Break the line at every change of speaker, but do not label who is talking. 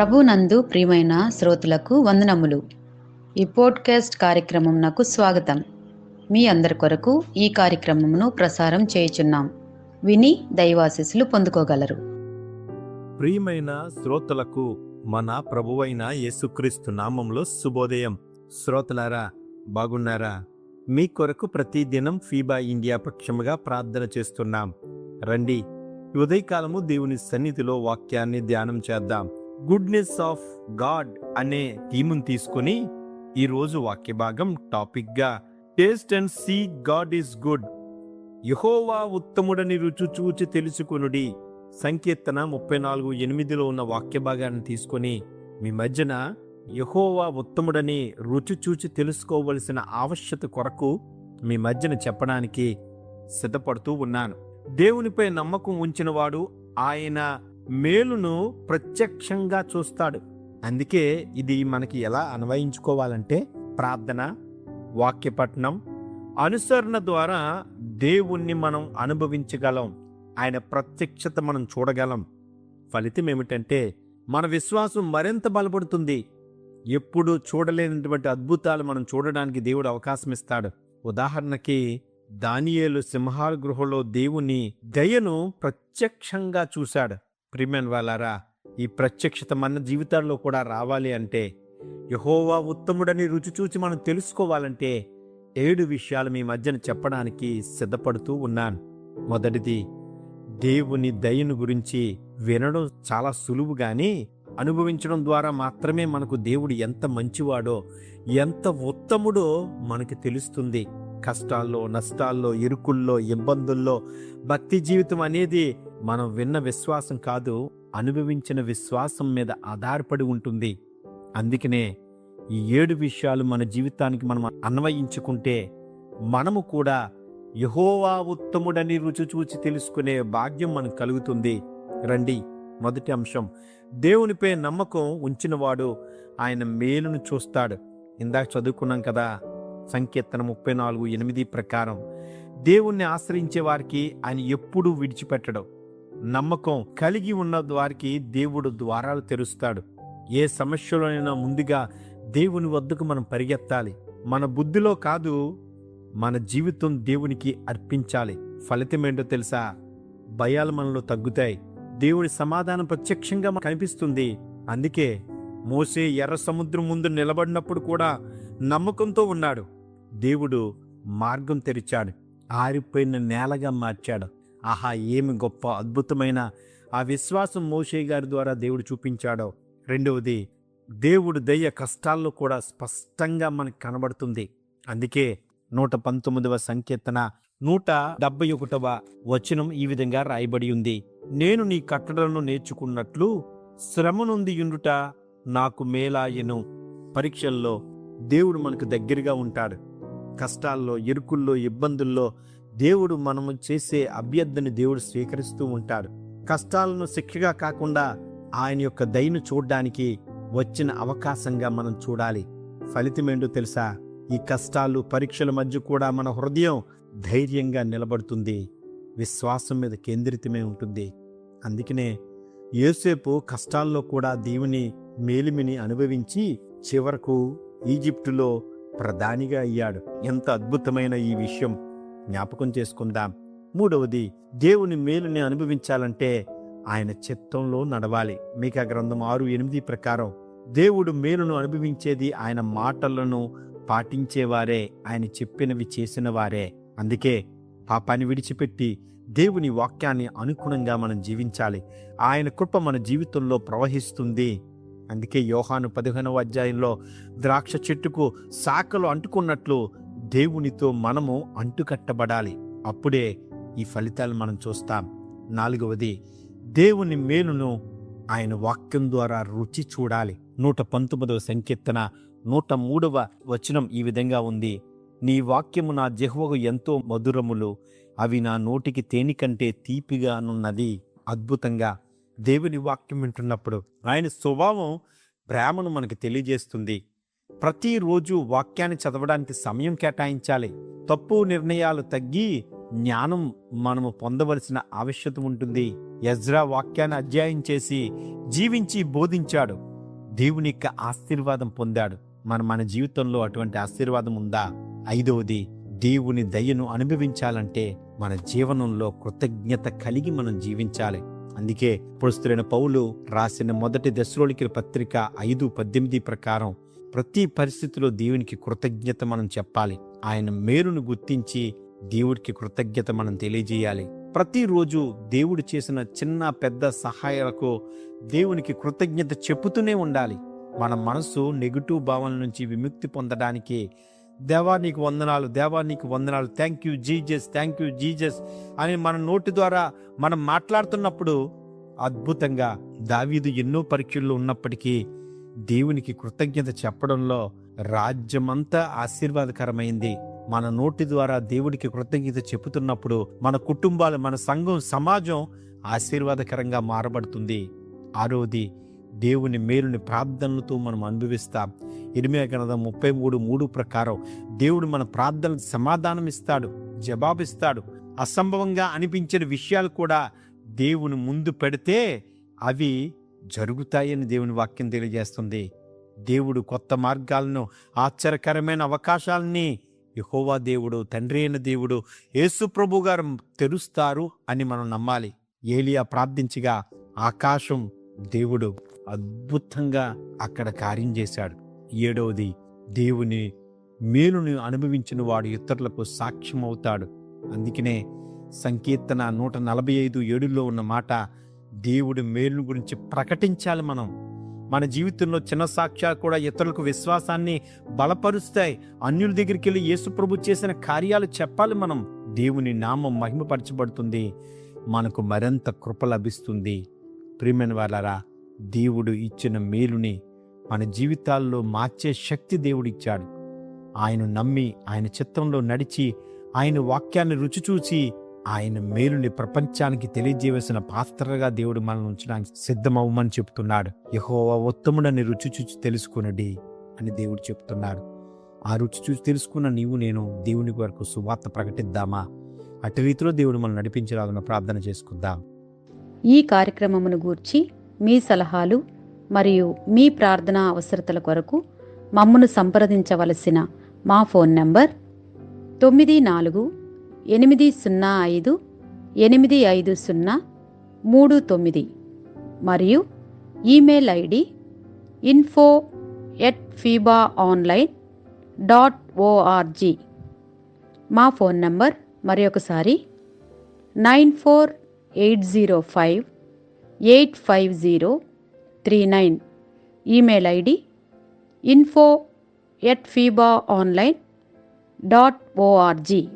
ప్రభునందు ప్రియమైన శ్రోతలకు వందనములు. ఈ పోడ్కాస్ట్ కార్యక్రమం నాకు స్వాగతం. మీ అందరి కొరకు ఈ కార్యక్రమమును ప్రసారం చేయుచున్నాం. విని దైవాశీస్సులు పొందుకోగలరు.
ప్రియమైన శ్రోతలకు మన ప్రభువైన యేసుక్రీస్తు నామంలో శుభోదయం. శ్రోతలారా బాగున్నారా? మీ కొరకు ప్రతిదినం ఫీబా ఇండియా పక్షముగా ప్రార్థన చేస్తున్నాం. రండి ఉదయకాలము దేవుని సన్నిధిలో వాక్యాన్ని ధ్యానం చేద్దాం. గుడ్నెస్ ఆఫ్ గాడ్ అనే థీమ్ని తీసుకుని ఈరోజు వాక్య భాగం టాపిక్గా taste and see God is good యహోవా ఉత్తముడని రుచి చూచి తెలుసుకునుడి. సంకీర్తన ముప్పై నాలుగు ఎనిమిదిలో ఉన్న వాక్య భాగాన్ని తీసుకొని మీ మధ్యన యహోవా ఉత్తముడని రుచి చూచి తెలుసుకోవలసిన ఆవశ్యత కొరకు మీ మధ్యన చెప్పడానికి సిద్ధపడుతూ ఉన్నాను. దేవునిపై నమ్మకం ఉంచినవాడు ఆయన మేలును ప్రత్యక్షంగా చూస్తాడు. అందుకే ఇది మనకి ఎలా అన్వయించుకోవాలంటే ప్రార్థన వాక్యపట్నం అనుసరణ ద్వారా దేవుణ్ణి మనం అనుభవించగలం. ఆయన ప్రత్యక్షత మనం చూడగలం. ఫలితం ఏమిటంటే మన విశ్వాసం మరింత బలపడుతుంది. ఎప్పుడు చూడలేనటువంటి అద్భుతాలు మనం చూడడానికి దేవుడు అవకాశం ఇస్తాడు. ఉదాహరణకి దానియేలు సింహాల గృహలో దేవుని దయను ప్రత్యక్షంగా చూశాడు. ప్రిమెన్ వాళ్ళారా ఈ ప్రత్యక్షత మన జీవితాల్లో కూడా రావాలి అంటే యహోవా ఉత్తముడని రుచి చూచి మనం తెలుసుకోవాలంటే ఏడు విషయాలు మీ మధ్యన చెప్పడానికి సిద్ధపడుతూ ఉన్నాను. మొదటిది దేవుని దయను గురించి వినడం చాలా సులువు కానీ అనుభవించడం ద్వారా మాత్రమే మనకు దేవుడు ఎంత మంచివాడో ఎంత ఉత్తముడో మనకి తెలుస్తుంది. కష్టాల్లో నష్టాల్లో ఇరుకుల్లో ఇబ్బందుల్లో భక్తి జీవితం అనేది మనం విన్న విశ్వాసం కాదు అనుభవించిన విశ్వాసం మీద ఆధారపడి ఉంటుంది. అందుకనే ఈ ఏడు విషయాలు మన జీవితానికి మనం అన్వయించుకుంటే మనము కూడా యహోవా ఉత్తముడని రుచి చూచి తెలుసుకునే భాగ్యం మనకు కలుగుతుంది. రండి మొదటి అంశం. దేవునిపై నమ్మకం ఉంచినవాడు ఆయన మేలును చూస్తాడు. ఇందాక చదువుకున్నాం కదా సంకీర్తన ముప్పై నాలుగు ఎనిమిది ప్రకారం. దేవుణ్ణి ఆశ్రయించే వారికి ఆయన ఎప్పుడూ విడిచిపెట్టడం. నమ్మకం కలిగి ఉన్న వారికి దేవుడు ద్వారాలు తెరుస్తాడు. ఏ సమస్యలోనైనా ముందుగా దేవుని వద్దకు మనం పరిగెత్తాలి. మన బుద్ధిలో కాదు మన జీవితం దేవునికి అర్పించాలి. ఫలితం ఏంటో తెలుసా? భయాలు మనలో తగ్గుతాయి. దేవుడి సమాధానం ప్రత్యక్షంగా మనకు కనిపిస్తుంది. అందుకే మోసే ఎర్ర సముద్రం ముందు నిలబడినప్పుడు కూడా నమ్మకంతో ఉన్నాడు. దేవుడు మార్గం తెరిచాడు. ఆరిపోయిన నేలగా మార్చాడు. ఆహా ఏమి గొప్ప అద్భుతమైన ఆ విశ్వాసం మోషే గారి ద్వారా దేవుడు చూపించాడో. రెండవది దేవుడు దయ్య కష్టాల్లో కూడా స్పష్టంగా మనకు కనబడుతుంది. అందుకే నూట పంతొమ్మిదవ సంకీర్తన నూట డెబ్బై ఒకటవ వచనం ఈ విధంగా రాయబడి ఉంది. నేను నీ కట్టడలను నేర్చుకున్నట్లు శ్రమ నుండి యుండుట నాకు మేలాయను. పరీక్షల్లో దేవుడు మనకు దగ్గరగా ఉంటాడు. కష్టాల్లో ఇరుకుల్లో ఇబ్బందుల్లో దేవుడు మనము చేసే అభ్యర్థిని దేవుడు స్వీకరిస్తూ ఉంటాడు. కష్టాలను శిక్షగా కాకుండా ఆయన యొక్క దయను చూడడానికి వచ్చిన అవకాశంగా మనం చూడాలి. ఫలితమేంటో తెలుసా? ఈ కష్టాలు పరీక్షల మధ్య కూడా మన హృదయం ధైర్యంగా నిలబడుతుంది. విశ్వాసం మీద కేంద్రితమే ఉంటుంది. అందుకనే ఏసేపు కష్టాల్లో కూడా దేవుని మేలిమిని అనుభవించి చివరకు ఈజిప్టులో ప్రధానిగా అయ్యాడు. ఎంత అద్భుతమైన ఈ విషయం. జ్ఞాపకం చేసుకుందాం. మూడవది దేవుని మేలుని అనుభవించాలంటే ఆయన చిత్తంలో నడవాలి. మీకా గ్రంథం ఆరు ఎనిమిది ప్రకారం దేవుడు మేలును అనుభవించేది ఆయన మాటలను పాటించేవారే ఆయన చెప్పినవి చేసిన వారే అందుకే పాపాన్ని విడిచిపెట్టి దేవుని వాక్యాన్ని అనుగుణంగా మనం జీవించాలి. ఆయన కృప మన జీవితంలో ప్రవహిస్తుంది. అందుకే యోహాను పదిహేనవ అధ్యాయంలో ద్రాక్ష చెట్టుకు శాఖలు అంటుకున్నట్లు దేవునితో మనము అంటుకట్టబడాలి. అప్పుడే ఈ ఫలితాలు మనం చూస్తాం. నాలుగవది దేవుని మేలును ఆయన వాక్యం ద్వారా రుచి చూడాలి. నూట పంతొమ్మిదవ సంకీర్తన నూట మూడవ వచనం ఈ విధంగా ఉంది. నీ వాక్యము నా జెహ్వకు ఎంతో మధురములు అవి నా నోటికి తేనికంటే తీపిగానున్నది. అద్భుతంగా దేవుని వాక్యం వింటున్నప్పుడు ఆయన స్వభావం ప్రేమను మనకు తెలియజేస్తుంది. ప్రతిరోజు వాక్యాన్ని చదవడానికి సమయం కేటాయించాలి. తప్పు నిర్ణయాలు తగ్గి జ్ఞానం మనము పొందవలసిన ఆవశ్యత ఉంటుంది. యజ్రా వాక్యాన్ని అధ్యాయం చేసి జీవించి బోధించాడు. దేవుని యొక్క ఆశీర్వాదం పొందాడు. మన మన జీవితంలో అటువంటి ఆశీర్వాదం ఉందా? ఐదవది దేవుని దయను అనుభవించాలంటే మన జీవనంలో కృతజ్ఞత కలిగి మనం జీవించాలి. అందుకే పురుస్తులైన పౌలు రాసిన మొదటి దశలోనికి పత్రిక ఐదు పద్దెనిమిది ప్రకారం ప్రతి పరిస్థితిలో దేవునికి కృతజ్ఞత మనం చెప్పాలి. ఆయన మేరును గుర్తించి దేవుడికి కృతజ్ఞత మనం తెలియజేయాలి. ప్రతిరోజు దేవుడు చేసిన చిన్న పెద్ద సహాయాలకు దేవునికి కృతజ్ఞత చెప్పుతూనే ఉండాలి. మన మనసు నెగిటివ్ భావన నుంచి విముక్తి పొందడానికి దేవా నీకు వందనాలు దేవా నీకు వందనాలు. Thank you Jesus thank you Jesus అని మన నోటి ద్వారా మనం మాట్లాడుతున్నప్పుడు అద్భుతంగా దావీదు ఎన్నో పరీక్షల్లో ఉన్నప్పటికీ దేవునికి కృతజ్ఞత చెప్పడంలో రాజ్యమంతా ఆశీర్వాదకరమైంది. మన నోటి ద్వారా దేవుడికి కృతజ్ఞత చెప్పుతున్నప్పుడు మన కుటుంబాలు మన సంఘం సమాజం ఆశీర్వాదకరంగా మారబడుతుంది. ఆరోది దేవుని మేలుని ప్రార్థనలతో మనం అనుభవిస్తాం. ఇరిమే గ్రంథం ముప్పై మూడు మూడు ప్రకారం దేవుడు మన ప్రార్థనలకు సమాధానం ఇస్తాడు జవాబిస్తాడు. అసంభవంగా అనిపించిన విషయాలు కూడా దేవుని ముందు పెడితే అవి జరుగుతాయని దేవుని వాక్యం తెలియజేస్తుంది. దేవుడు కొత్త మార్గాలను ఆశ్చర్యకరమైన అవకాశాలని యహోవా దేవుడు తండ్రి అయిన దేవుడు యేసు ప్రభు గారు తెరుస్తారు అని మనం నమ్మాలి. ఏలియా ప్రార్థించగా ఆకాశం దేవుడు అద్భుతంగా అక్కడ కార్యం చేశాడు. ఏడవది దేవుని మేలుని అనుభవించిన వాడు ఇతరులకు సాక్ష్యం అవుతాడు అందుకనే సంకీర్తన నూట నలభై ఐదు ఏడులో ఉన్న మాట దేవుడి మేలుని గురించి ప్రకటించాలి మనం. మన జీవితంలో చిన్న సాక్ష్యాలు కూడా ఇతరులకు విశ్వాసాన్ని బలపరుస్తాయి. అన్యుల దగ్గరికి వెళ్ళి యేసుప్రభు చేసిన కార్యాలు చెప్పాలి మనం. దేవుని నామం మహిమపరచబడుతుంది. మనకు మరింత కృప లభిస్తుంది. ప్రియమైన వాళ్ళరా దేవుడు ఇచ్చిన మేలుని మన జీవితాల్లో మార్చే శక్తి దేవుడిచ్చాడు. ఆయన నమ్మి ఆయన చిత్తంలో నడిచి ఆయన వాక్యాన్ని రుచి చూసి ఆయన మేలుని ప్రపంచానికి తెలియజేయవలసిన పాత్రగా దేవుడు మనల్ని ఉంచడానికి సిద్ధమవ్వమని చెప్తున్నాడు. యహోవా ఉత్తముడని రుచి చూచి తెలుసుకునడి అని దేవుడు చెప్తున్నాడు. ఆ రుచి చూసి తెలుసుకున్న నీవు నేను దేవుని వరకు సువార్త ప్రకటిద్దామా? అటు రీతిలో దేవుడు మనం నడిపించరాదన్న ప్రార్థన చేసుకుందాం.
ఈ కార్యక్రమమును గూర్చి మీ సలహాలు మరియు మీ ప్రార్థనా అవసరతల కొరకు మమ్మను సంప్రదించవలసిన మా ఫోన్ నంబర్ తొమ్మిది నాలుగు ఎనిమిది సున్నా ఐదు ఎనిమిది ఐదు సున్నా మూడు తొమ్మిది. మరియు email ID info at FEBA online dot org మా ఫోన్ నంబర్ మరి ఒకసారి nine four eight zero five eight five zero three nine. Email ID info at FEBA online dot org